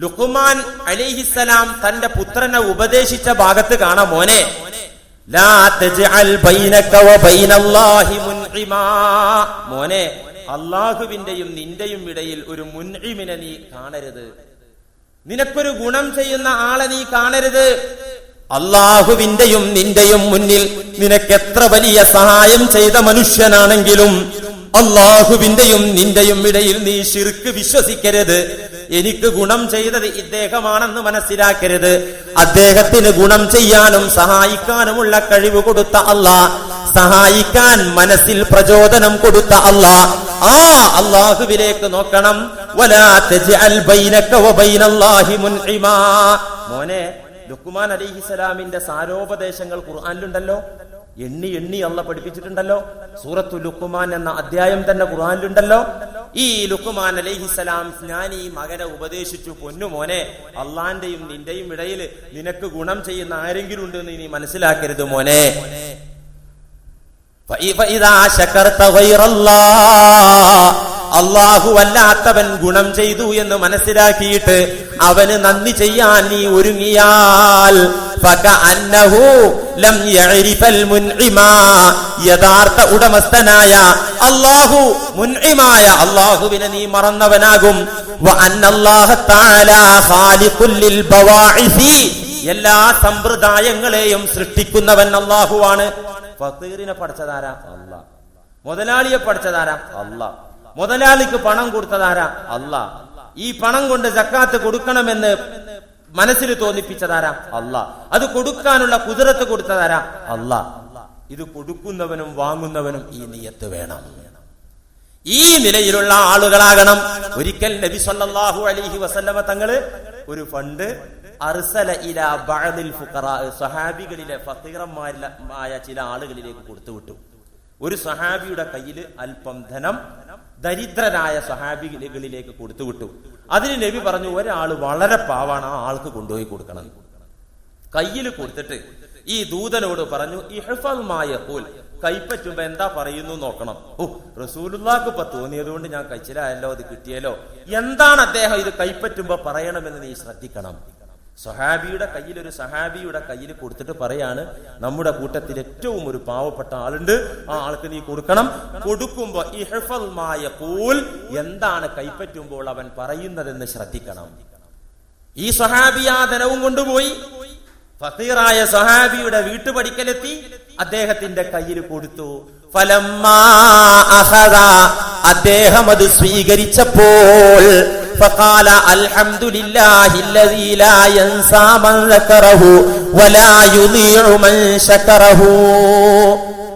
ലുക്കുമാൻ അലിഹിസലാം തന്റെ പുത്രനെ ഉപദേശിച്ച ഭാഗത്ത് കാണാം മോനെ. മോനെ അള്ളാഹുവിന്റെയും നിന്റെയും ഇടയിൽ ഒരു മുൻഇമിനെ നീ കാണരുത്. നിനക്കൊരു ഗുണം ചെയ്യുന്ന ആളെ നീ കാണരുത്. അള്ളാഹുവിന്റെയും നിന്റെയും മുന്നിൽ നിനക്ക് എത്ര വലിയ സഹായം ചെയ്ത മനുഷ്യനാണെങ്കിലും അള്ളാഹുവിന്റെയും നിന്റെയും ഇടയിൽ നീ ശിർക്ക് വിശ്വസിക്കരുത്. എനിക്ക് ഗുണം ചെയ്തത് ഇദ്ദേഹമാണെന്ന് മനസ്സിലാക്കരുത്. അദ്ദേഹത്തിന് ഗുണം ചെയ്യാനും സഹായിക്കാനുമുള്ള കഴിവ് കൊടുത്ത അള്ളാ. സഹായിക്കാൻ മനസ്സിൽ പ്രചോദനം കൊടുത്ത അള്ളാ. ആ അള്ളാഹുവിലേക്ക് നോക്കണം. മോനെ ലുക്മാൻ അലിഹിസലാമിന്റെ സാരോപദേശങ്ങൾ ഖുർആാനിലുണ്ടല്ലോ? എണ്ണി എണ്ണി അള്ള പഠിപ്പിച്ചിട്ടുണ്ടല്ലോ? സൂറത്തു ലുക്കുമാൻ എന്ന അധ്യായം തന്നെ ഖുർആാനിലുണ്ടല്ലോ. ഈ ലുക്കുമാൻ അലൈഹിസലാം ഞാൻ ഈ മകനെ ഉപദേശിച്ചു പൊന്നുമോനെ അള്ളാന്റെയും നിന്റെയും ഇടയിൽ നിനക്ക് ഗുണം ചെയ്യുന്ന ആരെങ്കിലും ഉണ്ടെന്ന് നീ മനസ്സിലാക്കരുത് മോനെ. ഫൈ ശകർത ഗൈറല്ലാഹ് അള്ളാഹു അല്ലാത്തവൻ ഗുണം ചെയ്തു എന്ന് മനസ്സിലാക്കിയിട്ട് അവന് നന്ദി ചെയ്യാൻ നീ ഒരുങ്ങിയാൽ യഥാർത്ഥ ഉടമസ്ഥനായ അള്ളാഹു മുൻഇമായ അള്ളാഹുവിനെ നീ മറന്നവനാകും. എല്ലാ സമ്പ്രദായങ്ങളെയും സൃഷ്ടിക്കുന്നവൻ അള്ളാഹുവാണ് ഫക്കീറിനെ പഠിച്ചതാരാ? അല്ല മുതലാളിയെ പഠിച്ചതാരാ? അല്ല മുതലാളിക്ക് പണം കൊടുത്തതാരാ അല്ല ഈ പണം കൊണ്ട് ജക്കാത്ത് കൊടുക്കണമെന്ന് മനസ്സിൽ തോന്നിപ്പിച്ചതാരാ അല്ല അത് കൊടുക്കാനുള്ള കുതിരത്ത് കൊടുത്തതാരാ അല്ല ഇത് കൊടുക്കുന്നവനും വാങ്ങുന്നവനും ഈ നിയത്ത് വേണം. ഈ നിലയിലുള്ള ആളുകളാകണം. ഒരിക്കൽ നബി സല്ലാഹു അലൈഹി വസല്ലമ തങ്ങൾ ഒരു ഫണ്ട് അർസല ഇല ബഅദിൽ സഹാബികളിലെ ഫക്കീറന്മാരായ ചില ആളുകളിലേക്ക് കൊടുത്തുവിട്ടു ഒരു സഹാബിയുടെ കയ്യിൽ അല്പം ധനം ദരിദ്രരായ സഹാബികളിലേക്ക് കൊടുത്തുവിട്ടു. അതിന് നബി പറഞ്ഞു ഒരാൾ വളരെ പാവാണ് ആ ആൾക്ക് കൊണ്ടുപോയി കൊടുക്കണം. കയ്യിൽ കൊടുത്തിട്ട് ഈ ദൂതനോട് പറഞ്ഞു ഇഹഫൽമായ പോൽ കൈപ്പറ്റുമ്പോ എന്താ പറയുന്നു നോക്കണം. ഓ റസൂലുള്ളാക്ക് ഇപ്പൊ തോന്നിയത് കൊണ്ട് ഞാൻ കഴിച്ചില്ലായല്ലോ അത് കിട്ടിയല്ലോ. എന്താണ് അദ്ദേഹം ഇത് കൈപ്പറ്റുമ്പോ പറയണമെന്ന് നീ ശ്രദ്ധിക്കണം? സഹാബിയുടെ കയ്യിൽ ഒരു സഹാബിയുടെ കയ്യിൽ കൊടുത്തിട്ട് പറയാണ് നമ്മുടെ കൂട്ടത്തിൽ ഏറ്റവും ഒരു പാവപ്പെട്ട ആളുണ്ട്. ആ ആൾക്ക് നീ കൊടുക്കണം. കൊടുക്കുമ്പോ ഇഹഫൽമായ പോൽ എന്താണ് കൈപ്പറ്റുമ്പോൾ അവൻ പറയുന്നതെന്ന് ശ്രദ്ധിക്കണം. ഈ സഹാബി ആ ധനവും കൊണ്ടുപോയി. ഫക്കീറായ സഹാബിയുടെ വീട്ടുപടിക്കലെത്തി. അദ്ദേഹത്തിന്റെ കയ്യിൽ കൊടുത്തു. ഫലം അദ്ദേഹം അത് സ്വീകരിച്ചപ്പോൾ فقال الحمد لله الذي لا ينسى من ذكره ولا يضيع من شكره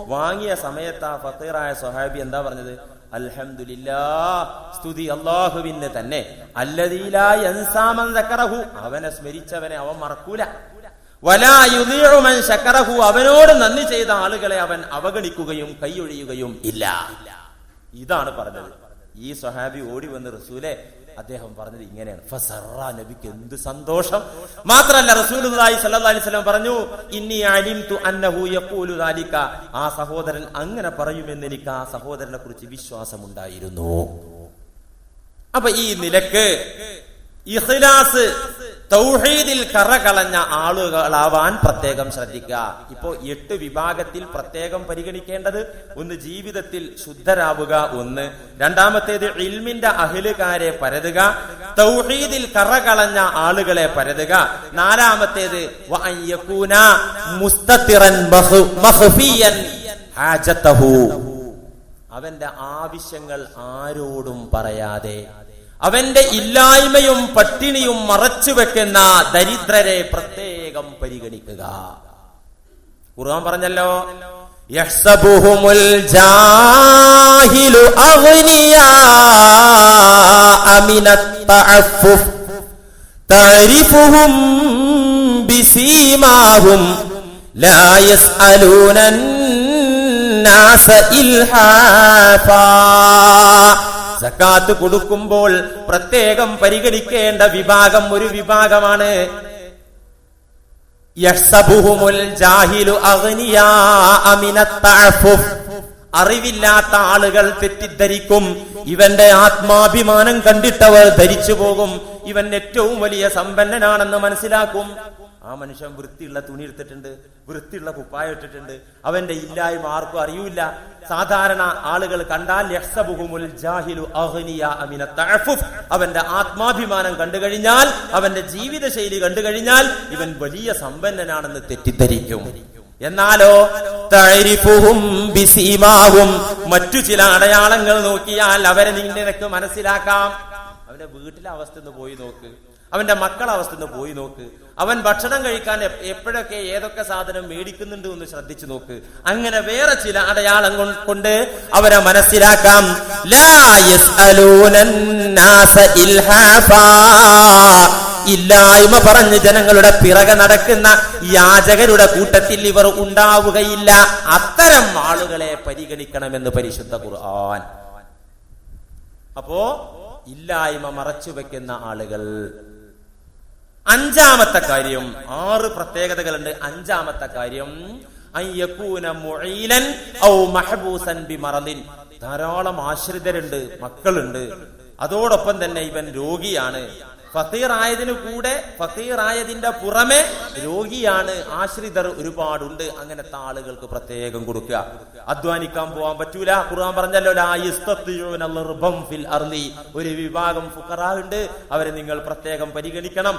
വാങ്ങിയ സമയത്ത് ആ ഫത്തീറായ സ്വഹാബി എന്താ പറഞ്ഞത് അൽഹംദുലില്ലാ സ്തുതി അള്ളാഹുവിന് തന്നെ അല്ലതീലാൻസാമൻ സക്കറഹു അവനെ സ്മരിച്ചവനെ അവൻ മറക്കൂല വലാ യുദീഉ മൻ ശക്കറഹു അവനോട് നന്ദി ചെയ്ത ആളുകളെ അവൻ അവഗണിക്കുകയും കൈയൊഴിയുകയും ഇല്ല ഇതാണ് പറഞ്ഞത് ഈ സ്വഹാബി ഓടി വന്ന് റസൂലെ അദ്ദേഹം പറഞ്ഞത് ഇങ്ങനെയാണ്. ഫസറ നബിക്ക് എന്ത് സന്തോഷം. മാത്രല്ല റസൂലുള്ളാഹി സ്വല്ലല്ലാഹി അലൈഹി വസല്ലം പറഞ്ഞു ഇന്നി അലിംതു അന്നഹു യഖൂലു ദാലിക. ആ സഹോദരൻ അങ്ങനെ പറയുമെന്ന് എനിക്ക് ആ സഹോദരനെ കുറിച്ച് വിശ്വാസമുണ്ടായിരുന്നു. അപ്പൊ ഈ നിലയ്ക്ക് ഇഖ്ലാസ് തൗഹീദിൽ കറകളഞ്ഞ ആളുകളാവാൻ പ്രത്യേകം ശ്രദ്ധിക്കുക. ഇപ്പോ എട്ട് വിഭാഗത്തിൽ പ്രത്യേകം പരിഗണിക്കേണ്ടത് ഒന്ന് ജീവിതത്തിൽ ശുദ്ധരാവുക ഒന്ന് രണ്ടാമത്തേത് ഇൽമിന്റെ അഹിലുകാരെ പരതുക തൗഹീദിൽ കറകളഞ്ഞ ആളുകളെ പരതുക നാലാമത്തേത് അവന്റെ ആവശ്യങ്ങൾ ആരോടും പറയാതെ അവന്റെ ഇല്ലായ്മയും പട്ടിണിയും മറച്ചു വെക്കുന്ന ദരിദ്രരെ പ്രത്യേകം പരിഗണിക്കുക. ഖുർആൻ പറഞ്ഞല്ലോ യഹ്സബുഹുമുൽ ജാഹിലു അഗ്നിയാ തഅരിഫുഹും ബിസീമാഹും ലാ സക്കാത്ത് കൊടുക്കുമ്പോൾ പ്രത്യേകം പരിഗണിക്കേണ്ട വിഭാഗം ഒരു വിഭാഗമാണ്. അറിവില്ലാത്ത ആളുകൾ തെറ്റിദ്ധരിക്കും. ഇവന്റെ ആത്മാഭിമാനം കണ്ടിട്ടവർ ധരിച്ചു പോകും ഇവൻ ഏറ്റവും വലിയ സമ്പന്നനാണെന്ന് മനസ്സിലാക്കും. ആ മനുഷ്യൻ വൃത്തിയുള്ള തുണി എടുത്തിട്ടുണ്ട് വൃത്തിയുള്ള കുപ്പായ ഇട്ടിട്ടുണ്ട്. അവന്റെ ഇല്ലായ്മ ആർക്കും അറിയൂല സാധാരണ ആളുകൾ കണ്ടാൽ. അവന്റെ ആത്മാഭിമാനം കണ്ടു കഴിഞ്ഞാൽ അവന്റെ ജീവിതശൈലി കണ്ടു കഴിഞ്ഞാൽ ഇവൻ വലിയ സമ്പന്നനാണെന്ന് തെറ്റിദ്ധരിക്കും. എന്നാലോ തഴരിപ്പുഹും മറ്റു ചില അടയാളങ്ങൾ നോക്കിയാൽ അവരെ നിനക്ക് മനസ്സിലാക്കാം. അവന്റെ വീട്ടിലെ അവസ്ഥ ഒന്ന് പോയി നോക്ക്. അവന്റെ മക്കളവസ്ഥ ഒന്ന് പോയി നോക്ക്. അവൻ ഭക്ഷണം കഴിക്കാൻ എപ്പോഴൊക്കെ ഏതൊക്കെ സാധനം മേടിക്കുന്നുണ്ട് എന്ന് ശ്രദ്ധിച്ചു നോക്ക്. അങ്ങനെ വേറെ ചില അടയാളം കൊണ്ട് അവരെ മനസ്സിലാക്കാം. ഇല്ലായ്മ പറഞ്ഞ് ജനങ്ങളുടെ പിറകെ നടക്കുന്ന യാചകരുടെ കൂട്ടത്തിൽ ഇവർ ഉണ്ടാവുകയില്ല. അത്തരം ആളുകളെ പരിഗണിക്കണമെന്ന് പരിശുദ്ധ ഖുർആൻ. അപ്പോ ഇല്ലായ്മ മറച്ചു വെക്കുന്ന ആളുകൾ അഞ്ചാമത്തെ കാര്യം. ആറ് പ്രത്യേകതകളുണ്ട്. അഞ്ചാമത്തെ കാര്യം ധാരാളം ആശ്രിതരുണ്ട് മക്കളുണ്ട്. അതോടൊപ്പം തന്നെ ഇവൻ രോഗിയാണ്. ഫക്കീറായതിനു കൂടെ ഫക്കീറായതിന്റെ പുറമെ രോഗിയാണ് ആശ്രിതർ ഒരുപാടുണ്ട്. അങ്ങനത്തെ ആളുകൾക്ക് പ്രത്യേകം കൊടുക്കുക. അധ്വാനിക്കാൻ പോകാൻ പറ്റൂല. ഖുർആൻ പറഞ്ഞല്ലോ ഫിൽ അർളി ഒരു വിഭാഗം ഫുഖറാ ഉണ്ട് അവരെ നിങ്ങൾ പ്രത്യേകം പരിഗണിക്കണം.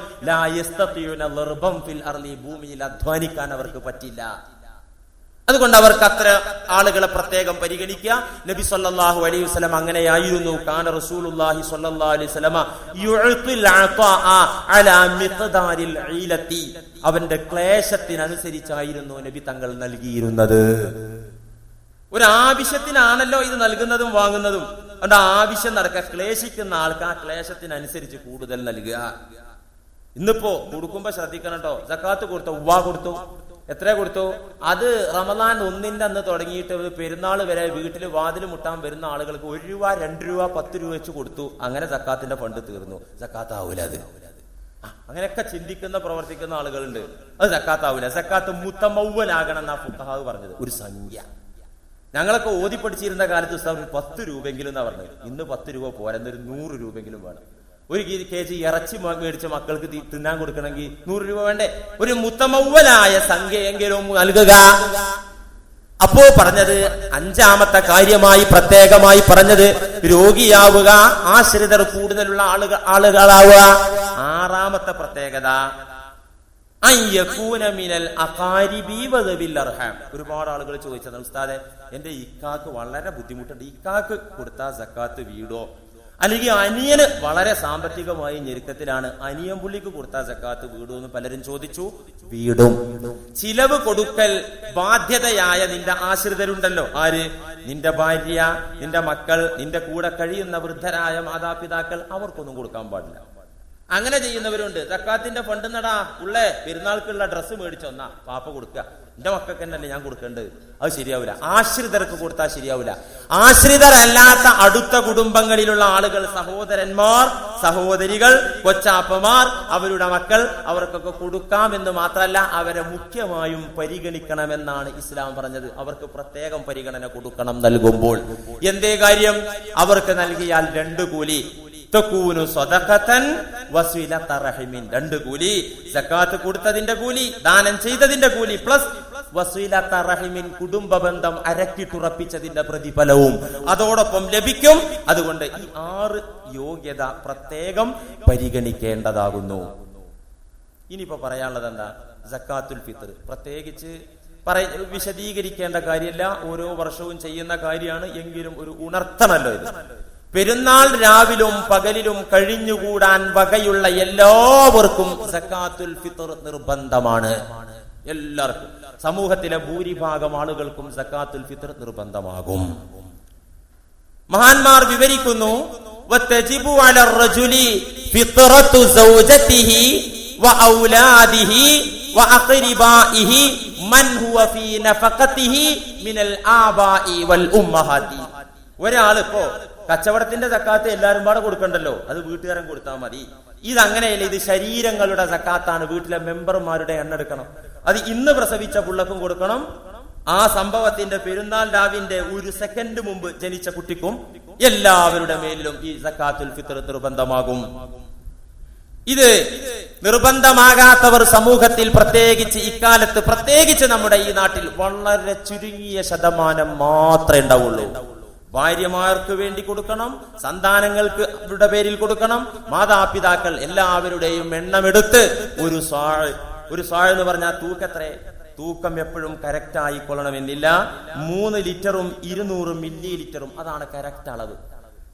ഫിൽ അർളി ഭൂമിയിൽ അധ്വാനിക്കാൻ അവർക്ക് പറ്റില്ല. അതുകൊണ്ട് അവർക്ക് അത്ര ആളുകളെ പ്രത്യേകം പരിഗണിക്കുക. നബി സല്ലാഹു അലൈഹി വസല്ലം അങ്ങനെയായിരുന്നു. കാന സ്വല്ലല്ലാഹു അലൈഹി വസല്ലമ അലാ മിഖ്ദാരിൽ ഈലത്തി. അവന്റെ ക്ലേശത്തിനനുസരിച്ചായിരുന്നു നബി തങ്ങൾ നൽകിയിരുന്നത്. ഒരു ആവശ്യത്തിനാണല്ലോ ഇത് നൽകുന്നതും വാങ്ങുന്നതും. അതുകൊണ്ട് ആവശ്യം നടക്കുക ക്ലേശിക്കുന്ന ആൾക്ക് ആ ക്ലേശത്തിനനുസരിച്ച് കൂടുതൽ നൽകുക. ഇന്നിപ്പോ കൊടുക്കുമ്പോ ശ്രദ്ധിക്കണം കേട്ടോ. ജക്കാത്ത് കൊടുത്തു ഉവ്വ കൊടുത്തു. എത്ര കൊടുത്തു? അത് റമദാൻ ഒന്നിന്റെ അന്ന് തുടങ്ങിയിട്ട് പെരുന്നാൾ വരെ വീട്ടിൽ വാതിൽ മുട്ടാൻ വരുന്ന ആളുകൾക്ക് ഒരു രൂപ രണ്ട് രൂപ പത്ത് രൂപ വെച്ച് കൊടുത്തു. അങ്ങനെ സക്കാത്തിന്റെ ഫണ്ട് തീർന്നു. സക്കാത്ത് ആവൂല അത് അങ്ങനെയൊക്കെ ചിന്തിക്കുന്ന പ്രവർത്തിക്കുന്ന ആളുകളുണ്ട്. അത് സക്കാത്താവൂല. സക്കാത്ത് മുത്തമൗവലാകണം എന്നാ ഫുഖഹാവ് പറഞ്ഞത്. ഒരു സംഖ്യ. ഞങ്ങളൊക്കെ ഓതി പഠിച്ചിരുന്ന കാലത്ത് ഉസ്താദ് ഒരു പത്ത് രൂപയെങ്കിലും എന്നാ പറഞ്ഞത്. ഇന്ന് പത്ത് രൂപ പോരാ. ഒരു നൂറ് രൂപയെങ്കിലും വേണം. ഒരു കി- ജി ഇറച്ചി മേടിച്ച മക്കൾക്ക് തിന്നാൻ കൊടുക്കണമെങ്കിൽ നൂറ് രൂപ വേണ്ടേ? ഒരു മുത്തമൗവലായ സംഖ്യയെങ്കിലും നൽകുക. അപ്പോ പറഞ്ഞത് അഞ്ചാമത്തെ കാര്യമായി പ്രത്യേകമായി പറഞ്ഞത് രോഗിയാവുക ആശ്രിതർ കൂടുതലുള്ള ആളുകൾ ആളുകളാവുക. ആറാമത്തെ പ്രത്യേകത. ഒരുപാട് ആളുകൾ ചോദിച്ചത് ഉസ്താദെ എന്റെ ഇക്കാക്ക് വളരെ ബുദ്ധിമുട്ടുണ്ട്. ഇക്കാക്ക് കൊടുത്ത സക്കാത്ത് വീടോ? അല്ലെങ്കിൽ അനിയന് വളരെ സാമ്പത്തികമായി ഞെരുക്കത്തിലാണ്. അനിയൻ പുള്ളിക്ക് കൊടുത്ത സക്കാത്ത് വീടും എന്ന് പലരും ചോദിച്ചു. വീടും. ചിലവ് കൊടുക്കൽ ബാധ്യതയായ നിന്റെ ആശ്രിതരുണ്ടല്ലോ. ആര്? നിന്റെ ഭാര്യ നിന്റെ മക്കൾ നിന്റെ കൂടെ കഴിയുന്ന വൃദ്ധരായ മാതാപിതാക്കൾ അവർക്കൊന്നും കൊടുക്കാൻ പാടില്ല. അങ്ങനെ ചെയ്യുന്നവരുണ്ട്. തക്കാത്തിന്റെ ഫണ്ട് നടാ ഉള്ളേ പെരുന്നാൾക്കുള്ള ഡ്രസ്സ് മേടിച്ചൊന്നാ പാപ്പ കൊടുക്കുക എന്റെ മക്കൾക്ക് തന്നെയല്ലേ ഞാൻ കൊടുക്കേണ്ടത്? അത് ശരിയാവില്ല ആശ്രിതർക്ക് കൊടുത്താൽ ശരിയാവില്ല ആശ്രിതരല്ലാത്ത അടുത്ത കുടുംബങ്ങളിലുള്ള ആളുകൾ സഹോദരന്മാർ സഹോദരികൾ കൊച്ചാപ്പമാർ അവരുടെ മക്കൾ അവർക്കൊക്കെ കൊടുക്കാമെന്ന് മാത്രമല്ല അവരെ മുഖ്യമായും പരിഗണിക്കണമെന്നാണ് ഇസ്ലാം പറഞ്ഞത്. അവർക്ക് പ്രത്യേകം പരിഗണന കൊടുക്കണം നൽകുമ്പോൾ. എന്തേ കാര്യം? അവർക്ക് നൽകിയാൽ രണ്ട് കൂലി. രണ്ട് കൂലി. സക്കാത്ത് കൊടുത്തതിന്റെ കൂലി ദാനം ചെയ്തതിന്റെ കൂലി പ്ലസ് വസ്വിലത്ത റഹിമിൻ കുടുംബ ബന്ധം അരക്കിട്ടുറപ്പിച്ചതിന്റെ പ്രതിഫലവും അതോടൊപ്പം ലഭിക്കും. അതുകൊണ്ട് ഈ ആറ് യോഗ്യത പ്രത്യേകം പരിഗണിക്കേണ്ടതാകുന്നു. ഇനിയിപ്പോ പറയാനുള്ളത് എന്താ സക്കാത്തുൽ ഫിത്തർ പ്രത്യേകിച്ച് പറയ വിശദീകരിക്കേണ്ട കാര്യമല്ല ഓരോ വർഷവും ചെയ്യുന്ന കാര്യമാണ്. എങ്കിലും ഒരു ഉണർത്തണല്ലോ ഇത്. പെരുന്നാൾ രാവിലും പകലിലും കഴിഞ്ഞുകൂടാൻ വകയുള്ള എല്ലാവർക്കും സക്കാത്തുൽ ഫിത്തർ നിർബന്ധമാണ്. എല്ലാവർക്കും. സമൂഹത്തിലെ ഭൂരിഭാഗം ആളുകൾക്കും സക്കാത്തുൽ ഫിത്തർ നിർബന്ധമാകും. മഹാന്മാർ വിവരിക്കുന്നു ഒരാളിപ്പോ കച്ചവടത്തിന്റെ സക്കാത്ത് എല്ലാരും പാടെ കൊടുക്കണ്ടല്ലോ. അത് വീട്ടുകാരൻ കൊടുത്താൽ മതി. ഇത് അങ്ങനെയല്ല ഇത് ശരീരങ്ങളുടെ സക്കാത്താണ്. വീട്ടിലെ മെമ്പർമാരുടെ എണ്ണ എടുക്കണം. അത് ഇന്ന് പ്രസവിച്ച പുള്ളക്കും കൊടുക്കണം. ആ സംഭവത്തിന്റെ പെരുന്നാൾ രാവിന്റെ ഒരു സെക്കൻഡ് മുമ്പ് ജനിച്ച കുട്ടിക്കും എല്ലാവരുടെ മേലിലും ഈ സക്കാത്തുൽ ഫിത്തർ നിർബന്ധമാകും. ഇത് നിർബന്ധമാകാത്തവർ സമൂഹത്തിൽ പ്രത്യേകിച്ച് ഇക്കാലത്ത് പ്രത്യേകിച്ച് നമ്മുടെ ഈ നാട്ടിൽ വളരെ ചുരുങ്ങിയ ശതമാനം മാത്രമേ ഉണ്ടാവുള്ളൂ. ഭാര്യമാർക്ക് വേണ്ടി കൊടുക്കണം സന്താനങ്ങൾക്ക് അവരുടെ പേരിൽ കൊടുക്കണം മാതാപിതാക്കൾ എല്ലാവരുടെയും എണ്ണമെടുത്ത് ഒരു സാഴ് ഒരു സാഴ് എന്ന് പറഞ്ഞാൽ തൂക്കത്രേ? തൂക്കം എപ്പോഴും കറക്റ്റ് ആയിക്കൊള്ളണമെന്നില്ല മൂന്ന് ലിറ്ററും ഇരുന്നൂറ് മില്ലി ലിറ്ററും അതാണ് കറക്റ്റ് അളവ്.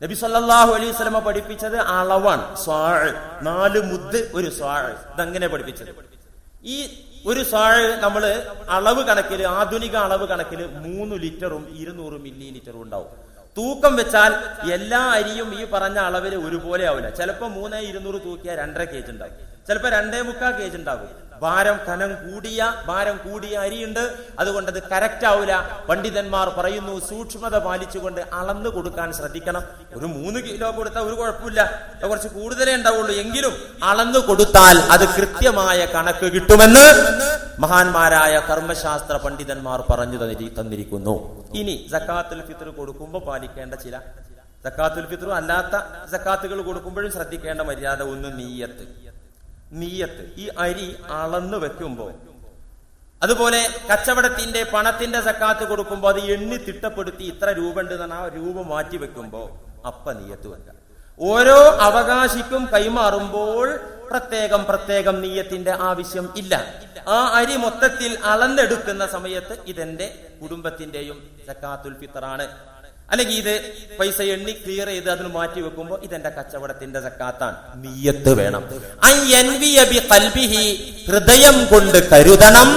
നബി സല്ലാഹു അലൈഹി പഠിപ്പിച്ചത് അളവാണ് സ്വാഴ് നാല് മുദ് ഒരു സ്വാഴ് ഇതങ്ങനെ പഠിപ്പിച്ചത്? ഈ ഒരു സാഴ് നമ്മൾ അളവ് കണക്കിൽ ആധുനിക അളവ് കണക്കിൽ മൂന്ന് ലിറ്ററും ഇരുന്നൂറ് മില്ലി ലിറ്ററും ഉണ്ടാവും. തൂക്കം വെച്ചാൽ എല്ലാ അരിയും ഈ പറഞ്ഞ അളവിൽ ഒരുപോലെ ആവില്ല. ചിലപ്പോൾ മൂന്നേ ഇരുന്നൂറ് തൂക്കിയാൽ രണ്ടര കേജ് ഉണ്ടാവും. ചിലപ്പോ രണ്ടേ മുക്കാൽ കേജ് ഉണ്ടാകും ഭാരം കനം കൂടിയ ഭാരം കൂടിയ അരിയുണ്ട്. അതുകൊണ്ട് അത് കറക്റ്റ് ആവില്ല പണ്ഡിതന്മാർ പറയുന്നു സൂക്ഷ്മത പാലിച്ചുകൊണ്ട് അളന്നു കൊടുക്കാൻ ശ്രദ്ധിക്കണം. ഒരു മൂന്ന് കിലോ കൊടുത്താൽ ഒരു കുഴപ്പമില്ല. കുറച്ച് കൂടുതലേ ഉണ്ടാവുള്ളൂ. എങ്കിലും അളന്നു കൊടുത്താൽ അത് കൃത്യമായ കണക്ക് കിട്ടുമെന്ന് മഹാന്മാരായ കർമ്മശാസ്ത്ര പണ്ഡിതന്മാർ പറഞ്ഞു തന്നി- തന്നിരിക്കുന്നു. ഇനി സക്കാത്തുൽ ഫിത്ർ കൊടുക്കുമ്പോൾ പാലിക്കേണ്ട ചില. സക്കാത്തുൽ ഫിത്റും അല്ലാത്ത സക്കാത്തുകൾ കൊടുക്കുമ്പോഴും ശ്രദ്ധിക്കേണ്ട മര്യാദ ഒന്ന് നീയത്ത്. നീയത്ത് ഈ അരി അളന്ന് വെക്കുമ്പോ അതുപോലെ കച്ചവടത്തിന്റെ പണത്തിന്റെ സക്കാത്ത് കൊടുക്കുമ്പോൾ അത് എണ്ണി തിട്ടപ്പെടുത്തി ഇത്ര രൂപ ഉണ്ട് ആ രൂപ മാറ്റി വെക്കുമ്പോ അപ്പ നീയത്ത് വെക്കാം ഓരോ അവകാശിക്കും കൈമാറുമ്പോൾ പ്രത്യേകം പ്രത്യേകം നീയത്തിന്റെ ആവശ്യം ഇല്ല. ആ അരി മൊത്തത്തിൽ അളന്നെടുക്കുന്ന സമയത്ത് ഇതെന്റെ കുടുംബത്തിന്റെയും സക്കാത്തുൽ ഫിത്തറാണ് അല്ലെങ്കിൽ ഇത് പൈസ എണ്ണി ക്ലിയർ ചെയ്ത് അതിന് മാറ്റി വെക്കുമ്പോ ഇതെന്റെ കച്ചവടത്തിന്റെ സക്കാത്താണ്. നീയത്ത് വേണം. ഹൃദയം കൊണ്ട് കരുതണം.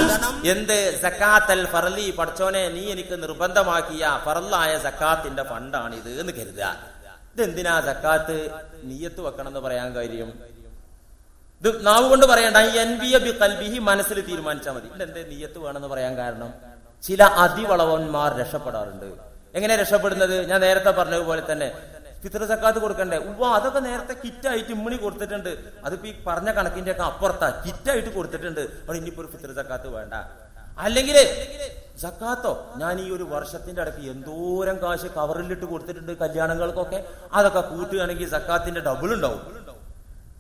എന്ത്? സക്കാത്തൽ ഫറലി പഠിച്ചോനെ നീ എനിക്ക് നിർബന്ധമാക്കിയ ഫറലായ സക്കാത്തിന്റെ ഫണ്ടാണ് ഇത് എന്ന് കരുതുക. ഇതെന്തിനാ സക്കാത്ത്? നീയത്ത് വെക്കണം എന്ന് പറയാൻ കാര്യം. ഇത് നാവ് കൊണ്ട് പറയണ്ട. എൻ ബി കൽബിഹി മനസ്സിൽ തീരുമാനിച്ചാൽ മതി. ഇതെന്തേ? നീയത്ത് വേണമെന്ന് പറയാൻ കാരണം. ചില അതിവളവന്മാർ രക്ഷപ്പെടാറുണ്ട്. എങ്ങനെ രക്ഷപ്പെടുന്നത്? ഞാൻ നേരത്തെ പറഞ്ഞതുപോലെ തന്നെ. ഫിത്ര സക്കാത്ത് കൊടുക്കണ്ടേ? ഉവ്വ അതൊക്കെ നേരത്തെ കിറ്റായിട്ട് ഇമ്മണി കൊടുത്തിട്ടുണ്ട്. അതിപ്പോ ഈ പറഞ്ഞ കണക്കിന്റെ ഒക്കെ അപ്പുറത്താ. കിറ്റായിട്ട് കൊടുത്തിട്ടുണ്ട്. അവിടെ ഇനിയിപ്പോ ഒരു ഫിത്ര സക്കാത്ത് വേണ്ട. അല്ലെങ്കിൽ സക്കാത്തോ? ഞാൻ ഈ ഒരു വർഷത്തിന്റെ അടുത്ത് എന്തോരം കാശ് കവറിലിട്ട് കൊടുത്തിട്ടുണ്ട് കല്യാണങ്ങൾക്കൊക്കെ. അതൊക്കെ കൂട്ടുകയാണെങ്കിൽ സക്കാത്തിന്റെ ഡബിൾ ഉണ്ടാവും.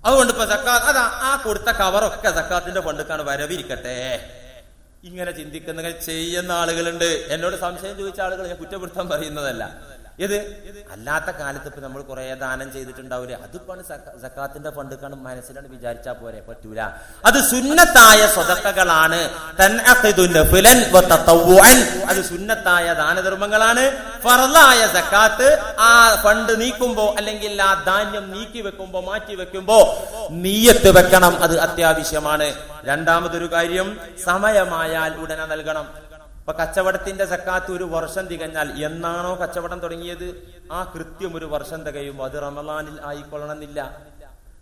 അതുകൊണ്ട് ഇപ്പൊ സക്കാത്ത് അതാ ആ കൊടുത്ത കവറൊക്കെ സക്കാത്തിന്റെ ഫണ്ടുക്കാണ് വരവിരിക്കട്ടെ. ഇങ്ങനെ ചിന്തിക്കുന്ന ചെയ്യുന്ന ആളുകളുണ്ട്. എന്നോട് സംശയം ചോദിച്ച ആളുകൾ ഞാൻ കുറ്റപ്പെടുത്താൻ പറയുന്നതല്ല. ഇത് അല്ലാത്ത കാലത്ത് ഇപ്പൊ നമ്മൾ കുറെ ദാനം ചെയ്തിട്ടുണ്ടാവില്ലേ അതിപ്പോ സക്കാത്തിന്റെ ഫണ്ടുക്കാണ് മനസ്സിലാണ് വിചാരിച്ചാ പോരെ പറ്റൂല. അത് സുന്നത്തായ സ്വതക്കകളാണ്. അത് സുന്നത്തായ ദാനധർമ്മങ്ങളാണ്. ഫറലായ സക്കാത്ത് ആ ഫണ്ട് നീക്കുമ്പോ അല്ലെങ്കിൽ ആ ധാന്യം നീക്കി വെക്കുമ്പോ മാറ്റി വെക്കുമ്പോ നീയത്ത് വെക്കണം. അത് അത്യാവശ്യമാണ്. രണ്ടാമതൊരു കാര്യം സമയമായാൽ ഉടനെ നൽകണം. ഇപ്പൊ കച്ചവടത്തിന്റെ സക്കാത്ത് ഒരു വർഷം തികഞ്ഞാൽ എന്നാണോ കച്ചവടം തുടങ്ങിയത്? ആ കൃത്യം ഒരു വർഷം തികയുമ്പോൾ അത് റമലാനിൽ ആയിക്കൊള്ളണമെന്നില്ല.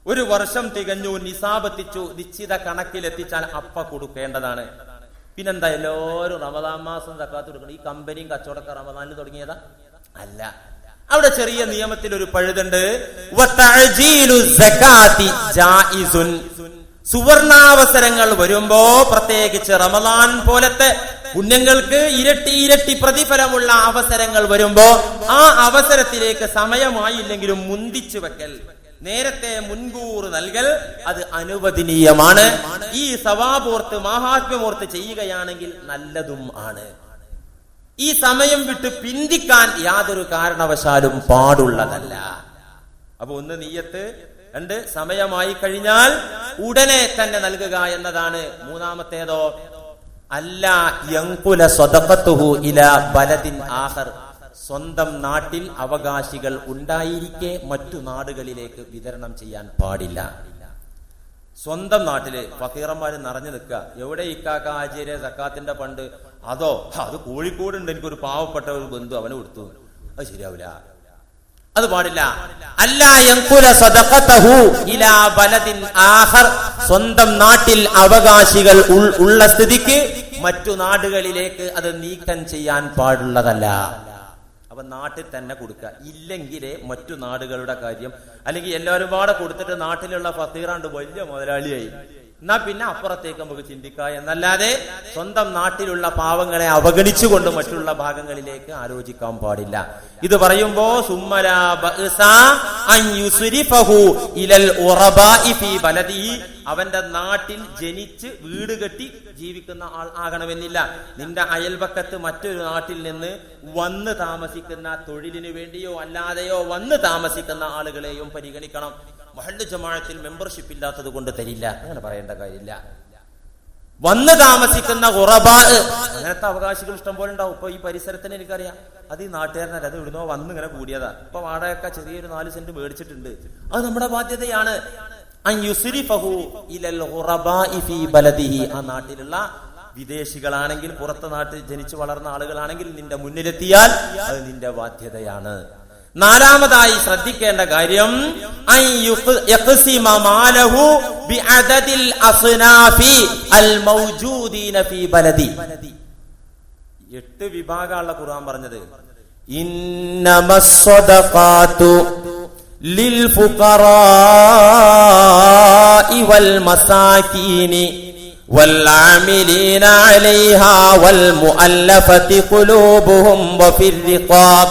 ഒരു വർഷം തികഞ്ഞു നിസാബെത്തിച്ചു നിശ്ചിത കണക്കിലെത്തിച്ചാൽ അപ്പ കൊടുക്കേണ്ടതാണ്. പിന്നെന്താ എല്ലാവരും റമദാൻ മാസം സക്കാത്ത് കൊടുക്കണം. ഈ കമ്പനിയും കച്ചവടക്കാർ റമദാനിൽ തുടങ്ങിയതാ? അല്ല. അവിടെ ചെറിയ നിയമത്തിൽ ഒരു പഴുതുണ്ട്. സുവർണാവസരങ്ങൾ വരുമ്പോ പ്രത്യേകിച്ച് റമദാൻ പോലത്തെ പുണ്യങ്ങൾക്ക് ഇരട്ടി ഇരട്ടി പ്രതിഫലമുള്ള അവസരങ്ങൾ വരുമ്പോ ആ അവസരത്തിലേക്ക് സമയമായില്ലെങ്കിലും മുന്തിച്ചു വെക്കൽ. നേരത്തെ മുൻകൂർ നൽകൽ അത് അനുവദനീയമാണ്. ഈ സവാപൂർത്ത് മഹാത്മ്യമോർത്ത് ചെയ്യുകയാണെങ്കിൽ നല്ലതും ആണ്. ഈ സമയം വിട്ട് പിന്തിക്കാൻ യാതൊരു കാരണവശാലും പാടുള്ളതല്ല. അപ്പൊ ഒന്ന് നീയത്ത് രണ്ട് സമയമായി കഴിഞ്ഞാൽ ഉടനെ തന്നെ നൽകുക എന്നതാണ് മൂന്നാമത്തേതോ അല്ല ഇല ബലദിൻ ആഹർ സ്വന്തം നാട്ടിൽ അവകാശികൾ ഉണ്ടായിരിക്കെ മറ്റു നാടുകളിലേക്ക് വിതരണം ചെയ്യാൻ പാടില്ല. സ്വന്തം നാട്ടിൽ ഫക്കീറന്മാര് നിറഞ്ഞു നിൽക്കുക. എവിടെ ഇക്കാക്ക ആചാര്യ സക്കാത്തിന്റെ പണ്ട്? അതോ അത് കോഴിക്കോടുണ്ട്. എനിക്കൊരു പാവപ്പെട്ട ഒരു ബന്ധു അവന് കൊടുത്തു. അത് ശരിയാവില്ല അത് പാടില്ല. സ്വന്തം നാട്ടിൽ അവകാശികൾ ഉള്ള സ്ഥിതിക്ക് മറ്റു നാടുകളിലേക്ക് അത് നീക്കം ചെയ്യാൻ പാടുള്ളതല്ല. അപ്പൊ നാട്ടിൽ തന്നെ കൊടുക്കുക. ഇല്ലെങ്കിലേ മറ്റു നാടുകളുടെ കാര്യം. അല്ലെങ്കിൽ എല്ലാവരും പാടെ കൊടുത്തിട്ട് നാട്ടിലുള്ള ഫസീറാണ്ട് വലിയ മുതലാളിയായി. എന്നാ പിന്നെ അപ്പുറത്തേക്ക് നമുക്ക് ചിന്തിക്കാം. എന്നല്ലാതെ സ്വന്തം നാട്ടിലുള്ള പാവങ്ങളെ അവഗണിച്ചുകൊണ്ട് മറ്റുള്ള ഭാഗങ്ങളിലേക്ക് ആലോചിക്കാൻ പാടില്ല. ഇത് പറയുമ്പോ അവന്റെ നാട്ടിൽ ജനിച്ച് വീട് കെട്ടി ജീവിക്കുന്ന ആൾ ആകണമെന്നില്ല. നിന്റെ അയൽപക്കത്ത് മറ്റൊരു നാട്ടിൽ നിന്ന് വന്ന് താമസിക്കുന്ന തൊഴിലിനു വേണ്ടിയോ അല്ലാതെയോ വന്ന് താമസിക്കുന്ന ആളുകളെയും പരിഗണിക്കണം. മഹല്ല് ജമാഅത്തിൽ മെമ്പർഷിപ്പ് ഇല്ലാത്തത് കൊണ്ട് തരില്ല. അങ്ങനെ പറയേണ്ട കാര്യമില്ല. വന്ന് താമസിക്കുന്ന ഉറബാ അങ്ങനത്തെ അവകാശികൾ ഇഷ്ടം പോലെ ഉണ്ടാവും. ഇപ്പൊ ഈ പരിസരത്തിന് എനിക്കറിയാം. അത് ഈ നാട്ടുകാരനല്ല അത് ഇവിടുന്നോ വന്ന് ഇങ്ങനെ കൂടിയതാ. ഇപ്പൊ വാടകയൊക്കെ ചെറിയൊരു നാല് സെന്റ് മേടിച്ചിട്ടുണ്ട്. അത് നമ്മുടെ ബാധ്യതയാണ്. ആ നാട്ടിലുള്ള വിദേശികളാണെങ്കിൽ പുറത്തെ നാട്ടിൽ ജനിച്ചു വളർന്ന ആളുകളാണെങ്കിൽ നിന്റെ മുന്നിലെത്തിയാൽ അത് നിന്റെ ബാധ്യതയാണ്. നാലാമതായി ശ്രദ്ധിക്കേണ്ട കാര്യം അൻ യുഖ്- യഖ്സിമ മാലഹു ബിഅദദിൽ അസ്നാഫി അൽ മൗജൂദീന ഫീ ബലദി എട്ട് വിഭാഗമുള്ള ഖുർആൻ പറഞ്ഞത് ഇന്നമസ്സദഖാതു للفقراء والمساكين والعاملين عليها والمؤلفة قلوبهم وفي الرقاب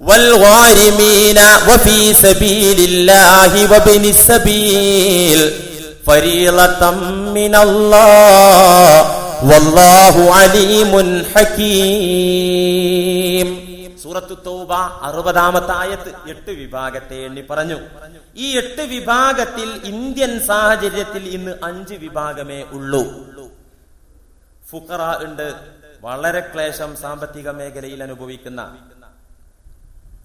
والغارمين وفي سبيل الله وابن السبيل فريضة من الله والله عليم حكيم സൂറത്തു തൗബ അറുപതാമത്തെ ആയത്ത് എട്ട് വിഭാഗത്തെ എണ്ണി പറഞ്ഞു ഈ എട്ട് വിഭാഗത്തിൽ ഇന്ത്യൻ സാഹചര്യത്തിൽ ഇന്ന് അഞ്ച് വിഭാഗമേ ഉള്ളൂ ഫുക്കറ ഉണ്ട് വളരെ ക്ലേശം സാമ്പത്തിക മേഖലയിൽ അനുഭവിക്കുന്ന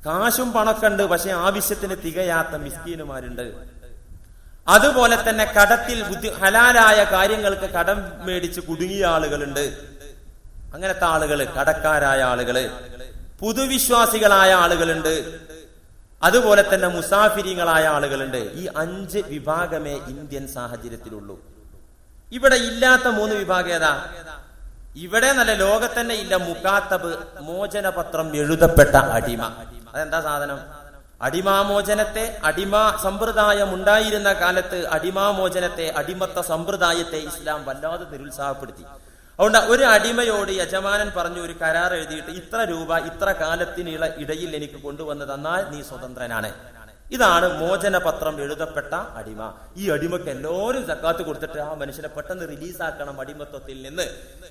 കാശും പണക്കുണ്ട് പക്ഷെ ആവശ്യത്തിന് തികയാത്ത മിസ്കീനുമാരുണ്ട്. അതുപോലെ തന്നെ കടത്തിൽ ബുദ്ധി ഹലാലായ കാര്യങ്ങൾക്ക് കടം മേടിച്ച് കുടുങ്ങിയ ആളുകളുണ്ട്. അങ്ങനത്തെ ആളുകൾ കടക്കാരായ ആളുകൾ പുതുവിശ്വാസികളായ ആളുകളുണ്ട്. അതുപോലെ തന്നെ മുസാഫിരിങ്ങളായ ആളുകളുണ്ട്. ഈ അഞ്ച് വിഭാഗമേ ഇന്ത്യൻ സാഹചര്യത്തിലുള്ളൂ. ഇവിടെ ഇല്ലാത്ത മൂന്ന് വിഭാഗം ഏതാ? ഇവിടെ നല്ല ലോകത്തന്നെ ഇല്ല മുക്കാത്തബ് മോചനപത്രം എഴുതപ്പെട്ട അടിമ. അതെന്താ സാധനം? അടിമാമോചനത്തെ അടിമ സമ്പ്രദായം ഉണ്ടായിരുന്ന കാലത്ത് അടിമാമോചനത്തെ അടിമത്ത സമ്പ്രദായത്തെ ഇസ്ലാം വല്ലാതെ നിരുത്സാഹപ്പെടുത്തി. അതുകൊണ്ട് ഒരു അടിമയോട് യജമാനൻ പറഞ്ഞു ഒരു കരാർ എഴുതിയിട്ട് ഇത്ര രൂപ ഇത്ര കാലത്തിനുള്ള ഇടയിൽ എനിക്ക് കൊണ്ടുവന്ന് തന്നാൽ നീ സ്വതന്ത്രനാണ്. ഇതാണ് മോചനപത്രം എഴുതപ്പെട്ട അടിമ. ഈ അടിമക്ക് എല്ലാവരും സക്കാത്ത് കൊടുത്തിട്ട് ആ മനുഷ്യനെ പെട്ടെന്ന് റിലീസാക്കണം അടിമത്വത്തിൽ നിന്ന്.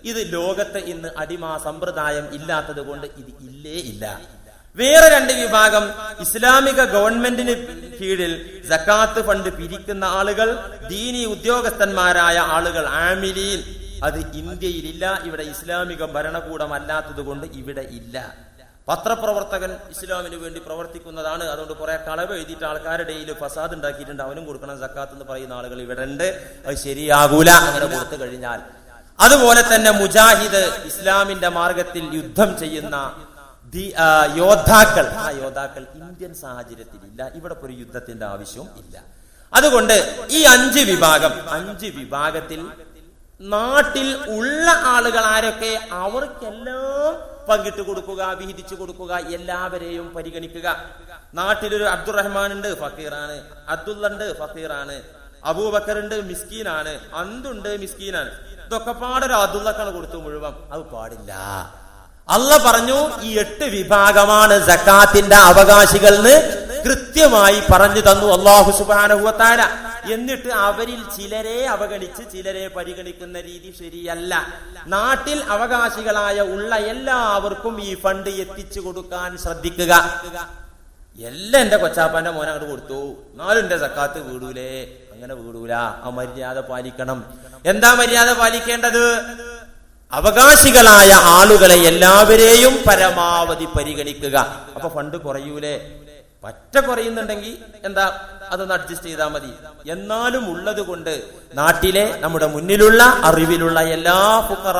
ഇത് ലോകത്തെ ഇന്ന് അടിമ സമ്പ്രദായം ഇല്ലാത്തത് കൊണ്ട് ഇത് ഇല്ലേ ഇല്ല. വേറെ രണ്ട് വിഭാഗം ഇസ്ലാമിക ഗവൺമെന്റിന് കീഴിൽ ജക്കാത്ത് ഫണ്ട് പിരിക്കുന്ന ആളുകൾ ദീനി ഉദ്യോഗസ്ഥന്മാരായ ആളുകൾ ആമിലീൻ അത് ഇന്ത്യയിലില്ല ഇവിടെ ഇസ്ലാമിക ഭരണകൂടം അല്ലാത്തത് കൊണ്ട് ഇവിടെ ഇല്ല. പത്രപ്രവർത്തകൻ ഇസ്ലാമിന് വേണ്ടി പ്രവർത്തിക്കുന്നതാണ്. അതുകൊണ്ട് കുറെ കളവ് എഴുതിയിട്ട് ആൾക്കാരുടെ ഇടയിൽ ഫസാദ് ഉണ്ടാക്കിയിട്ടുണ്ട്. അവനും കൊടുക്കണം സക്കാത്ത് എന്ന് പറയുന്ന ആളുകൾ ഇവിടെ ഉണ്ട്. അത് ശരിയാകൂല അങ്ങനെ കൊടുത്തു കഴിഞ്ഞാൽ. അതുപോലെ തന്നെ മുജാഹിദ് ഇസ്ലാമിന്റെ മാർഗത്തിൽ യുദ്ധം ചെയ്യുന്ന യോദ്ധാക്കൾ. ആ യോദ്ധാക്കൾ ഇന്ത്യൻ സാഹചര്യത്തിൽ ഇല്ല ഇവിടെ ഒരു യുദ്ധത്തിന്റെ ആവശ്യവും ഇല്ല. അതുകൊണ്ട് ഈ അഞ്ച് വിഭാഗം അഞ്ച് വിഭാഗത്തിൽ നാട്ടിൽ ഉള്ള ആളുകൾ ആരൊക്കെ? അവർക്കെല്ലാം പങ്കിട്ട് കൊടുക്കുക വിഹിതിച്ചു കൊടുക്കുക എല്ലാവരെയും പരിഗണിക്കുക. നാട്ടിലൊരു അബ്ദുറഹ്മാൻ ഉണ്ട് ഫക്കീറാണ്. അബ്ദുള്ള ഉണ്ട് ഫക്കീറാണ്. അബൂബക്കർ ഉണ്ട് മിസ്കീനാണ്. അന്തുണ്ട് മിസ്കീനാണ്. ഇതൊക്കെ പാടൊരു അതുള്ളക്കാണ് കൊടുത്തു മുഴുവൻ. അത് പാടില്ല. അല്ല പറഞ്ഞു ഈ എട്ട് വിഭാഗമാണ് സക്കാത്തിന്റെ അവകാശികൾ കൃത്യമായി പറഞ്ഞു തന്നു അള്ളാഹു സുബാനഹുവത്താല എന്നിട്ട് അവരിൽ ചിലരെ അവഗണിച്ച് ചിലരെ പരിഗണിക്കുന്ന രീതി ശരിയല്ല. നാട്ടിൽ അവകാശികളായ ഉള്ള എല്ലാവർക്കും ഈ ഫണ്ട് എത്തിച്ചു കൊടുക്കാൻ ശ്രദ്ധിക്കുക. എല്ലാം എന്റെ കൊച്ചാപ്പാന്റെ മോനെ അങ്ങോട്ട് കൊടുത്തു. നാലും എന്റെ സക്കാത്ത് വീടൂലേ? അങ്ങനെ വീടൂല. ആ മര്യാദ പാലിക്കണം. എന്താ മര്യാദ പാലിക്കേണ്ടത്? അവകാശികളായ ആളുകളെ എല്ലാവരെയും പരമാവധി പരിഗണിക്കുക. അപ്പൊ ഫണ്ട് കുറയൂലേ? പറ്റ കുറയുന്നുണ്ടെങ്കിൽ എന്താ അതൊന്ന് അഡ്ജസ്റ്റ് ചെയ്താൽ മതി. എന്നാലും ഉള്ളത് കൊണ്ട് നാട്ടിലെ നമ്മുടെ മുന്നിലുള്ള അറിവിലുള്ള എല്ലാ ഫുക്കറ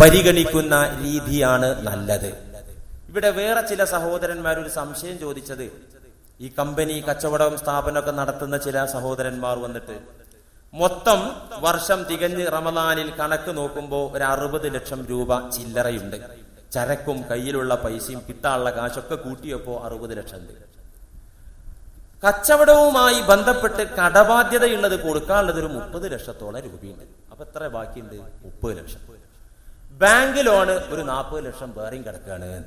പരിഗണിക്കുന്ന രീതിയാണ് നല്ലത്. ഇവിടെ വേറെ ചില സഹോദരന്മാർ ഒരു സംശയം ചോദിച്ചത്. ഈ കമ്പനി കച്ചവടം സ്ഥാപനമൊക്കെ നടത്തുന്ന ചില സഹോദരന്മാർ വന്നിട്ട് മൊത്തം വർഷം തികഞ്ഞ് റമദാനിൽ കണക്ക് നോക്കുമ്പോൾ ഒരു അറുപത് ലക്ഷം രൂപ ചില്ലറയുണ്ട്. ചരക്കും കയ്യിലുള്ള പൈസയും കിട്ടാനുള്ള കാശൊക്കെ കൂട്ടിയപ്പോ അറുപത് ലക്ഷം ഉണ്ട്. കച്ചവടവുമായി ബന്ധപ്പെട്ട് കടബാധ്യതയുള്ളത് കൊടുക്കാനുള്ളത് ഒരു മുപ്പത് ലക്ഷത്തോളം രൂപയുണ്ട്. അപ്പൊ എത്ര ബാക്കിയുണ്ട്? മുപ്പത് ലക്ഷം. ബാങ്ക് ലോണ് ഒരു നാൽപ്പത് ലക്ഷം വേറെയും കിടക്കാണ്.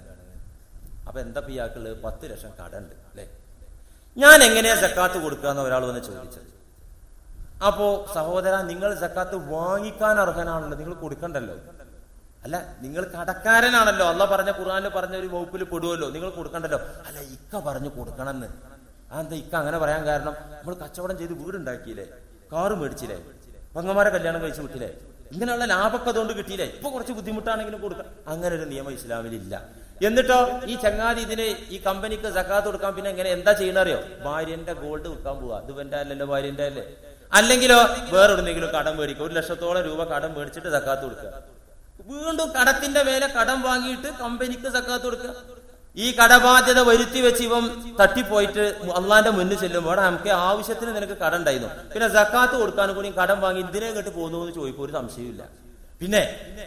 അപ്പൊ എന്താ പിയാക്കൾ പത്ത് ലക്ഷം കടണ്ട് അല്ലെ? ഞാൻ എങ്ങനെയാ സക്കാത്ത് കൊടുക്കാന്ന് ഒരാൾ വന്ന് ചോദിച്ചത്. അപ്പോ സഹോദര നിങ്ങൾ സക്കാത്ത് വാങ്ങിക്കാൻ അർഹനാണല്ലോ നിങ്ങൾ കൊടുക്കണ്ടല്ലോ. അല്ല നിങ്ങൾ കടക്കാരനാണല്ലോ. അല്ല പറഞ്ഞ ഖുർആാനിൽ പറഞ്ഞ ഒരു വകുപ്പിൽ പെടുവല്ലോ. നിങ്ങൾ കൊടുക്കണ്ടല്ലോ. അല്ല ഇക്ക പറഞ്ഞു കൊടുക്കണമെന്ന്. അതെന്താ ഇക്ക അങ്ങനെ പറയാൻ കാരണം? നമ്മൾ കച്ചവടം ചെയ്ത് വീടുണ്ടാക്കിയില്ലേ? കാറ് മേടിച്ചില്ലേ? പങ്ങന്മാരെ കല്യാണം കഴിച്ചു വിട്ടില്ലേ? ഇങ്ങനെയുള്ള ലാഭമൊക്കെ അതുകൊണ്ട് കിട്ടിയില്ലേ? ഇപ്പൊ കുറച്ച് ബുദ്ധിമുട്ടാണെങ്കിലും കൊടുക്കാം. അങ്ങനെ ഒരു നിയമം ഇസ്ലാമിലില്ല. എന്നിട്ടോ ഈ ചങ്ങാതി ഇതിന് ഈ കമ്പനിക്ക് സക്കാത്ത് കൊടുക്കാൻ പിന്നെ എങ്ങനെ? എന്താ ചെയ്യണറിയോ ഭാര്യന്റെ ഗോൾഡ് വിൽക്കാൻ പോവാ. ഇത് എന്റെ അല്ലല്ലോ ഭാര്യന്റെ അല്ലേ? അല്ലെങ്കിലോ വേറെ എവിടെന്നെങ്കിലും കടം മേടിക്കുക ഒരു ലക്ഷത്തോളം രൂപ കടം മേടിച്ചിട്ട് സക്കാത്ത് കൊടുക്കുക. വീണ്ടും കടത്തിന്റെ വേല കടം വാങ്ങിയിട്ട് കമ്പനിക്ക് സക്കാത്ത് കൊടുക്കുക. ഈ കടബാധ്യത വരുത്തി വെച്ച് ഇവൻ തട്ടിപ്പോയിട്ട് അള്ളാന്റെ മുന്നിൽ ചെല്ലുമ്പോൾ അവിടെ നമുക്ക് ആവശ്യത്തിന് നിനക്ക് കടം ഉണ്ടായിരുന്നു. പിന്നെ സക്കാത്ത് കൊടുക്കാൻ കൂടി കടം വാങ്ങി ഇതിനെ കേട്ട് പോകുന്നു എന്ന് ചോദിക്കും ഒരു സംശയമില്ല പിന്നെ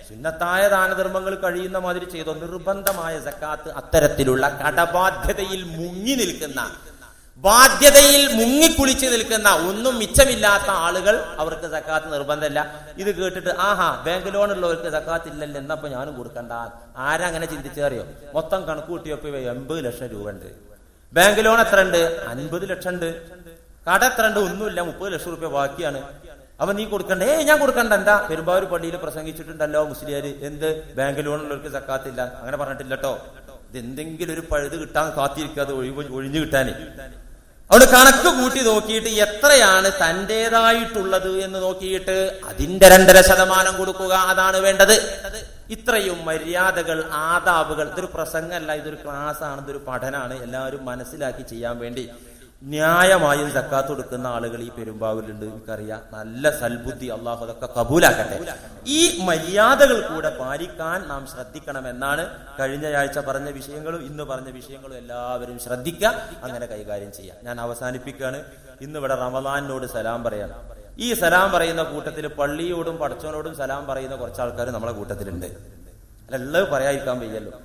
സുന്നത്തായ ദാനധർമ്മങ്ങൾ കഴിയുന്ന മാതിരി ചെയ്തോ. നിർബന്ധമായ സക്കാത്ത് അത്തരത്തിലുള്ള കടബാധ്യതയിൽ മുങ്ങി നിൽക്കുന്ന ബാധ്യതയിൽ മുങ്ങിക്കുളിച്ച് നിൽക്കുന്ന ഒന്നും മിച്ചമില്ലാത്ത ആളുകൾ അവർക്ക് സക്കാത്ത് നിർബന്ധമില്ല. ഇത് കേട്ടിട്ട് ആഹാ ബാങ്ക് ലോൺ ഉള്ളവർക്ക് സക്കാത്ത് ഇല്ലല്ലോ എന്നപ്പോ ഞാനും കൊടുക്കണ്ട. ആരാ അങ്ങനെ ചിന്തിച്ചറിയോ മൊത്തം കണക്ക് കൂട്ടിയപ്പോ എൺപത് ലക്ഷം രൂപ ഉണ്ട് ബാങ്ക് ലോൺ എത്ര ഉണ്ട്? അൻപത് ലക്ഷം ഉണ്ട്. കട എത്ര ഉണ്ട്? ഒന്നുമില്ല മുപ്പത് ലക്ഷം രൂപ ബാക്കിയാണ്. അപ്പൊ നീ കൊടുക്കണ്ട. ഏ ഞാൻ കൊടുക്കണ്ട. എന്താ? പെരുമ്പാവൂർ പള്ളിയിൽ പ്രസംഗിച്ചിട്ടുണ്ടല്ലോ മുസ്ലിയാര്. എന്ത്? ബാങ്ക് ലോൺ ഉള്ളവർക്ക് സക്കാത്തില്ല. അങ്ങനെ പറഞ്ഞിട്ടില്ലട്ടോ ഇത് എന്തെങ്കിലും ഒരു പഴുത് കിട്ടാൻ കാത്തിരിക്കാതെ ഒഴിഞ്ഞു കിട്ടാനേ. അവിടെ കണക്ക് കൂട്ടി നോക്കിയിട്ട് എത്രയാണ് തന്റേതായിട്ടുള്ളത് എന്ന് നോക്കിയിട്ട് അതിന്റെ രണ്ടര ശതമാനം കൊടുക്കുക അതാണ് വേണ്ടത്. ഇത്രയും മര്യാദകൾ ആദാവുകൾ ഇതൊരു പ്രസംഗമല്ല ഇതൊരു ക്ലാസ് ആണ് ഇതൊരു പഠനമാണ് എല്ലാവരും മനസ്സിലാക്കി ചെയ്യാൻ വേണ്ടി. ന്യായമായും സക്കാത്ത് കൊടുക്കുന്ന ആളുകൾ ഈ പെരുമ്പാവൂരിലുണ്ട്. എനിക്കറിയാം. നല്ല സൽബുദ്ധി അള്ളാഹു അതൊക്കെ കബൂലാക്കട്ടെ. ഈ മര്യാദകൾ കൂടെ പാലിക്കാൻ നാം ശ്രദ്ധിക്കണമെന്നാണ് കഴിഞ്ഞ ആഴ്ച പറഞ്ഞ വിഷയങ്ങളും ഇന്ന് പറഞ്ഞ വിഷയങ്ങളും എല്ലാവരും ശ്രദ്ധിക്കുക. അങ്ങനെ കൈകാര്യം ചെയ്യാം. ഞാൻ അവസാനിപ്പിക്കുകയാണ്. ഇന്ന് ഇവിടെ റമദാനിനോട് സലാം പറയാം ഈ സലാം പറയുന്ന കൂട്ടത്തിൽ പള്ളിയോടും പടച്ചവനോടും സലാം പറയുന്ന കുറച്ച് ആൾക്കാർ നമ്മളെ കൂട്ടത്തിലുണ്ട്. അല്ല ഉള്ളത് പറയാതിരിക്കാൻ വയ്യല്ലോ.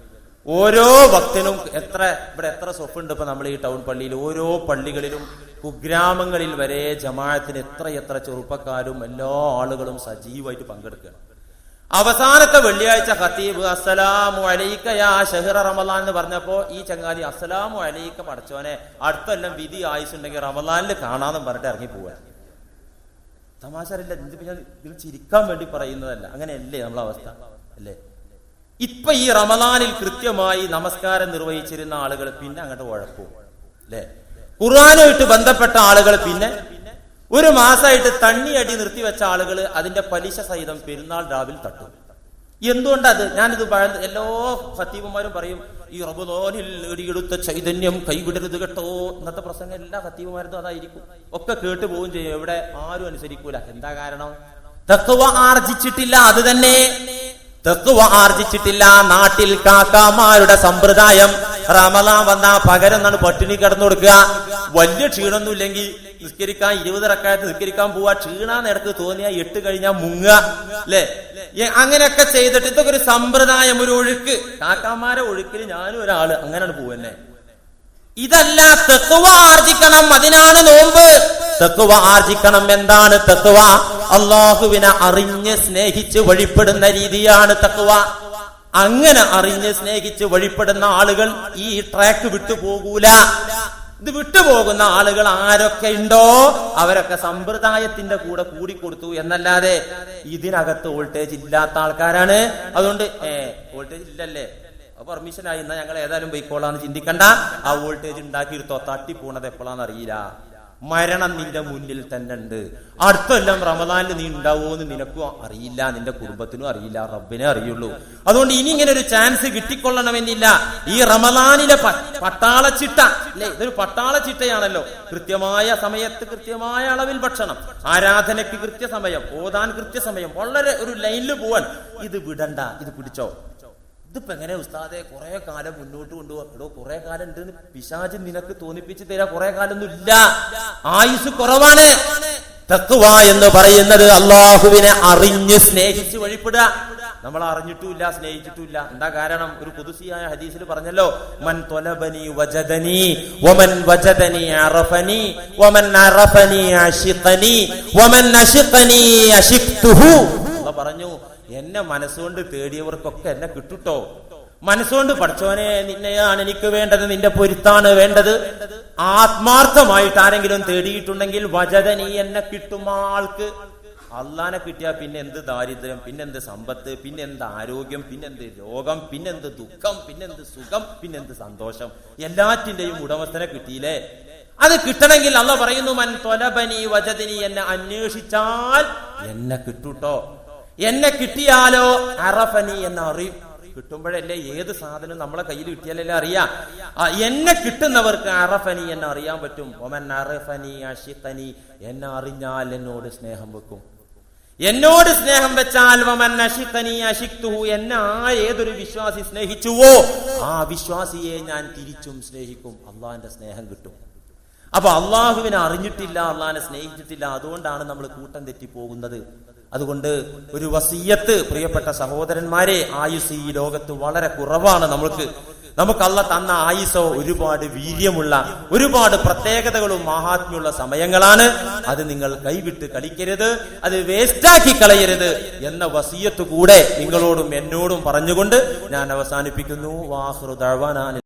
ഓരോ ഭക്തനും എത്ര ഇവിടെ എത്ര സ്വപ്പുണ്ട് ഇപ്പൊ നമ്മൾ ഈ ടൗൺ പള്ളിയിൽ. ഓരോ പള്ളികളിലും കുഗ്രാമങ്ങളിൽ വരെ ജമാഅത്തിന് എത്ര എത്ര ചെറുപ്പക്കാരും എല്ലാ ആളുകളും സജീവമായിട്ട് പങ്കെടുക്കുകയാണ് അവസാനത്തെ വെള്ളിയാഴ്ച ഖത്തീബ് അസ്സലാമു അലൈക്ക യാ ഷഹർ റമലാൻ എന്ന് പറഞ്ഞപ്പോ ഈ ചങ്ങാതി അസ്സലാമു അലൈക്ക പടച്ചോനെ അടുത്തെല്ലാം വിധി ആയുസുണ്ടെങ്കിൽ റമലാനിൽ കാണാന്നും പറഞ്ഞിട്ട് ഇറങ്ങി പോവാ. തമാശ അല്ല ഇതിൽ ചിരിക്കാൻ വേണ്ടി പറയുന്നതല്ല. അങ്ങനെയല്ലേ നമ്മളെ അവസ്ഥ? അല്ലേ? ഇപ്പൊ ഈ റമദാനിൽ കൃത്യമായി നമസ്കാരം നിർവഹിച്ചിരുന്ന ആളുകൾ പിന്നെ അങ്ങോട്ട് ഉഴപ്പും അല്ലെ? ഖുർആാനുമായിട്ട് ബന്ധപ്പെട്ട ആളുകൾ പിന്നെ ഒരു മാസമായിട്ട് തണ്ണിയടി നിർത്തിവെച്ച ആളുകൾ അതിന്റെ പലിശ സഹിതം പെരുന്നാൾ രാവിൽ തട്ടും. എന്തുകൊണ്ടത്? ഞാനിത് പഴ- എല്ലാ ഖത്തീബന്മാരും പറയും ഈ റബുദോനിൽ നേടിയെടുത്ത ചൈതന്യം കൈവിടരുത് കേട്ടോ. ഇന്നത്തെ പ്രസംഗം എല്ലാ ഖത്തീബന്മാരും അതായിരിക്കും. ഒക്കെ കേട്ടു പോവുകയും ചെയ്യും. എവിടെ ആരും അനുസരിക്കൂല. എന്താ കാരണം? തക്കവ ആർജിച്ചിട്ടില്ല. അത് തന്നെ. തത്വ ആർജിച്ചിട്ടില്ല. നാട്ടിൽ കാക്കാമാരുടെ സമ്പ്രദായം. റമലാൻ വന്ന പകരം എന്നാണ് പട്ടിണി കിടന്നു കൊടുക്കുക വലിയ ക്ഷീണമൊന്നുമില്ലെങ്കിൽ നിസ്കരിക്കാൻ ഇരുപത് റക്കായത്ത് നിസ്കരിക്കാൻ പോവാ ക്ഷീണാ നിരക്ക് തോന്നിയാ എട്ട് കഴിഞ്ഞാൽ മുങ്ങുക. അല്ലേ? അങ്ങനെയൊക്കെ ചെയ്തിട്ട് ഇതൊക്കെ ഒരു സമ്പ്രദായം ഒരു ഒഴുക്ക്. കാക്കാമാരെ ഒഴുക്കിൽ ഞാനും ഒരാൾ. അങ്ങനെയാണ് പോവന്നെ. ഇതല്ല തെക്കുവ ആർജിക്കണം. അതിനാണ് നോമ്പ്. തെക്കുവ ആർജിക്കണം എന്താണ് തെക്കുവ അള്ളാഹുവിനെ അറിഞ്ഞ് സ്നേഹിച്ച് വഴിപ്പെടുന്ന രീതിയാണ് തെക്കുവ അങ്ങനെ അറിഞ്ഞ് സ്നേഹിച്ച് വഴിപ്പെടുന്ന ആളുകൾ ഈ ട്രാക്ക് വിട്ടുപോകൂല ഇത് വിട്ടുപോകുന്ന ആളുകൾ ആരൊക്കെ ഉണ്ടോ? അവരൊക്കെ സമ്പ്രദായത്തിന്റെ കൂടെ കൂടിക്കൊടുത്തു എന്നല്ലാതെ ഇതിനകത്ത് വോൾട്ടേജ് ഇല്ലാത്ത ആൾക്കാരാണ്. അതുകൊണ്ട് ഏ വോൾട്ടേജ് ഇല്ലല്ലേ? പെർമിഷൻ എന്നാ ഞങ്ങൾ ഏതായാലും പോയിക്കോളാന്ന് ചിന്തിക്കണ്ട. ആ വോൾട്ടേജ് ഉണ്ടാക്കിയെടുത്തോ തട്ടിപ്പോണത് എപ്പോഴാന്ന് അറിയില്ല. മരണം നിന്റെ മുന്നിൽ തന്നെ ഉണ്ട്. അടുത്തെല്ലാം റമദാനിൽ നീ ഉണ്ടാവുമോന്ന് നിനക്കും അറിയില്ല. നിന്റെ കുടുംബത്തിനും അറിയില്ല. റബ്ബിനെ അറിയുള്ളൂ. അതുകൊണ്ട് ഇനി ഇങ്ങനെ ഒരു ചാൻസ് കിട്ടിക്കൊള്ളണമെന്നില്ല. ഈ റമദാനിലെ പട്ടാളച്ചിട്ട അല്ലെ? ഇതൊരു പട്ടാളച്ചിട്ടയാണല്ലോ. കൃത്യമായ സമയത്ത് കൃത്യമായ അളവിൽ ഭക്ഷണം. ആരാധനയ്ക്ക് കൃത്യസമയം ഓതാൻ കൃത്യസമയം. വളരെ ഒരു ലൈനിൽ പോവാൻ. ഇത് വിടണ്ട. ഇത് പിടിച്ചോ. ഇതിപ്പോ എങ്ങനെ ഉസ്താദെ? കുറെ കാലം മുന്നോട്ട് കൊണ്ടുപോകാം എടോ കുറെ കാലം ഉണ്ട് പിശാച് നിനക്ക് തോന്നിപ്പിച്ച് തരാ. കുറെ കാലം ഒന്നും ഇല്ല. ആയുസ് കുറവാണ്. തക്കുവ എന്ന് പറയുന്നത് അള്ളാഹുവിനെ അറിഞ്ഞ് സ്നേഹിച്ച് വഴിപ്പെടുക. നമ്മൾ അറിഞ്ഞിട്ടുമില്ല സ്നേഹിച്ചിട്ടുമില്ല. എന്താ കാരണം? ഒരു പുതുസിയായ ഹദീസിൽ പറഞ്ഞല്ലോ മൻ തൊലബനി വജദനി വമൻ വജദനി അറഫനി വമൻ അറഫനി അഷിഖനി വമൻ അഷിഖനി അഷിഖ്തുഹു. പറഞ്ഞു എന്നെ മനസ്സുകൊണ്ട് തേടിയവർക്കൊക്കെ എന്നെ കിട്ടുട്ടോ? മനസ്സുകൊണ്ട് പഠിച്ചവനെ നിന്നെയാണ് എനിക്ക് വേണ്ടത് നിന്റെ പൊരുത്താണ് വേണ്ടത്. ആത്മാർത്ഥമായിട്ട് ആരെങ്കിലും തേടിയിട്ടുണ്ടെങ്കിൽ വജതനി എന്നെ കിട്ടും ആൾക്ക്. അള്ളാനെ കിട്ടിയാ പിന്നെ എന്ത് ദാരിദ്ര്യം പിന്നെന്ത് സമ്പത്ത് പിന്നെന്ത് ആരോഗ്യം പിന്നെന്ത് രോഗം പിന്നെന്ത് ദുഃഖം പിന്നെന്ത് സുഖം പിന്നെന്ത് സന്തോഷം. എല്ലാറ്റിന്റെയും ഉടമസ്ഥനെ കിട്ടിയില്ലേ? അത് കിട്ടണമെങ്കിൽ അള്ള പറയുന്നു മൻ തൊലബനി വജതിനി എന്നെ അന്വേഷിച്ചാൽ എന്നെ കിട്ടൂട്ടോ? എന്നെ കിട്ടിയാലോ? അറഫനി എന്ന് അറിയും കിട്ടുമ്പോഴല്ലേ ഏത് സാധനം നമ്മളെ കയ്യിൽ കിട്ടിയാലല്ലേ അറിയാം? എന്നെ കിട്ടുന്നവർക്ക് അറഫനി എന്നെ അറിയാൻ പറ്റും. ഒമൻ അറഫനി അഷിത്തനി എന്നെ അറിഞ്ഞാൽ എന്നോട് സ്നേഹം വെക്കും. എന്നോട് സ്നേഹം വെച്ചാൽ വമൻ അഷിത്തനി അഷിഖ്തുഹു എന്നെ ആ ഏതൊരു വിശ്വാസി സ്നേഹിച്ചുവോ ആ വിശ്വാസിയെ ഞാൻ തിരിച്ചും സ്നേഹിക്കും. അള്ളാഹിന്റെ സ്നേഹം കിട്ടും. അപ്പൊ അള്ളാഹുവിനെ അറിഞ്ഞിട്ടില്ല അള്ളാഹിനെ സ്നേഹിച്ചിട്ടില്ല. അതുകൊണ്ടാണ് നമ്മൾ കൂട്ടം തെറ്റി പോകുന്നത് അതുകൊണ്ട് ഒരു വസീയത്ത് പ്രിയപ്പെട്ട സഹോദരന്മാരെ ആയുസ് ഈ ലോകത്ത് വളരെ കുറവാണ് നമ്മൾക്ക്. നമുക്ക് അല്ല തന്ന ആയുസോ ഒരുപാട് വീര്യമുള്ള ഒരുപാട് പ്രത്യേകതകളും മഹാത്മ്യമുള്ള സമയങ്ങളാണ്. അത് നിങ്ങൾ കൈവിട്ട് കളിക്കരുത് അത് വേസ്റ്റാക്കി കളയരുത് എന്ന വസീയത്ത് കൂടെ നിങ്ങളോടും എന്നോടും പറഞ്ഞുകൊണ്ട് ഞാൻ അവസാനിപ്പിക്കുന്നു. വാഹൃദാൻ